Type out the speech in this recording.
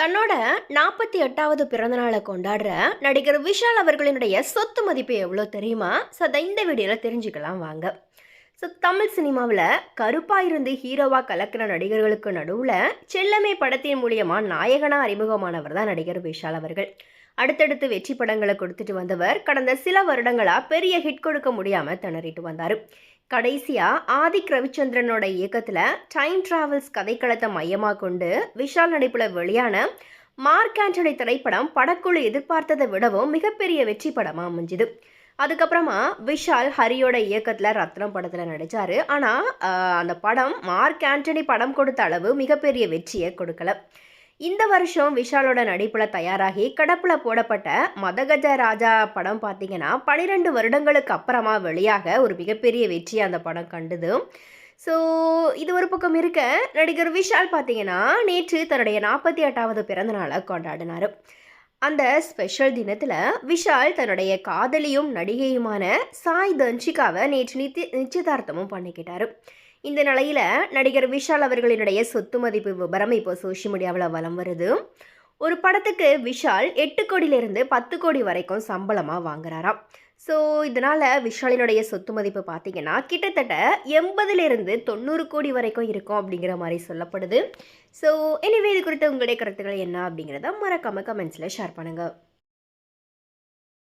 தன்னோட நாற்பத்தி எட்டாவது பிறந்தநாளை கொண்டாடுற நடிகர் விஷால் அவர்களினுடைய சொத்து மதிப்பு எவ்வளோ தெரியுமா? ஸோ அதை இந்த வீடியோவில் தெரிஞ்சுக்கலாம் வாங்க. ஸோ தமிழ் சினிமாவில் கருப்பாக இருந்து ஹீரோவாக கலக்கிற நடிகர்களுக்கு நடுவில் செல்லமே படத்தின் மூலியமாக நாயகனாக அறிமுகமானவர் தான் நடிகர் விஷால் அவர்கள். அடுத்தடுத்து வெற்றி படங்களை கொடுத்துட்டு வந்தவர் கடந்த சில வருடங்களாக பெரிய ஹிட் கொடுக்க முடியாமல் திணறிட்டு வந்தார். கடைசியாக ஆதிக் ரவிச்சந்திரனோட இயக்கத்தில் டைம் டிராவல்ஸ் கதைக்களத்தை மையமாக கொண்டு விஷால் நடிப்பில் வெளியான மார்க் ஆண்டனி திரைப்படம் படக்குழு எதிர்பார்த்ததை விடவும் மிகப்பெரிய வெற்றி படமாக அமைஞ்சுது. அதுக்கப்புறமா விஷால் ஹரியோட இயக்கத்தில் ரத்னம் படத்தில் நடித்தார் ஆனால் அந்த படம் மார்க் ஆண்டனி படம் கொடுத்த அளவு மிகப்பெரிய வெற்றியை கொடுக்கல. இந்த வருஷம் விஷாலோட நடிப்பில் தயாராகி கடப்பில் போடப்பட்ட மதகஜ ராஜா படம் பார்த்தீங்கன்னா பனிரெண்டு வருடங்களுக்கு அப்புறமா வெளியாக ஒரு மிகப்பெரிய வெற்றியை அந்த படம் கண்டுது. ஸோ இது ஒரு பக்கம் இருக்க நடிகர் விஷால் பார்த்தீங்கன்னா நேற்று தன்னுடைய நாற்பத்தி எட்டாவது பிறந்த நாளை கொண்டாடினார். அந்த ஸ்பெஷல் தினத்தில் விஷால் தன்னுடைய காதலியும் நடிகையுமான சாய் தன்ஷிகாவை நேற்று நித்தி நிச்சயதார்த்தமும் பண்ணிக்கிட்டாரு. இந்த நிலையில் நடிகர் விஷால் அவர்களினுடைய சொத்து மதிப்பு விவரம் இப்போ சோஷியல் மீடியாவில் வலம் வருது. ஒரு படத்துக்கு விஷால் எட்டு கோடியிலிருந்து பத்து கோடி வரைக்கும் சம்பளமாக வாங்குறாராம். ஸோ இதனால் விஷாலினுடைய சொத்து மதிப்பு பார்த்தீங்கன்னா கிட்டத்தட்ட எண்பதுலேருந்து தொண்ணூறு கோடி வரைக்கும் இருக்கும் அப்படிங்கிற மாதிரி சொல்லப்படுது. ஸோ எனிவே இது குறித்து உங்களுடைய கருத்துக்கள் என்ன அப்படிங்கிறத மறக்காமல் கமெண்ட்ஸில் ஷேர் பண்ணுங்கள்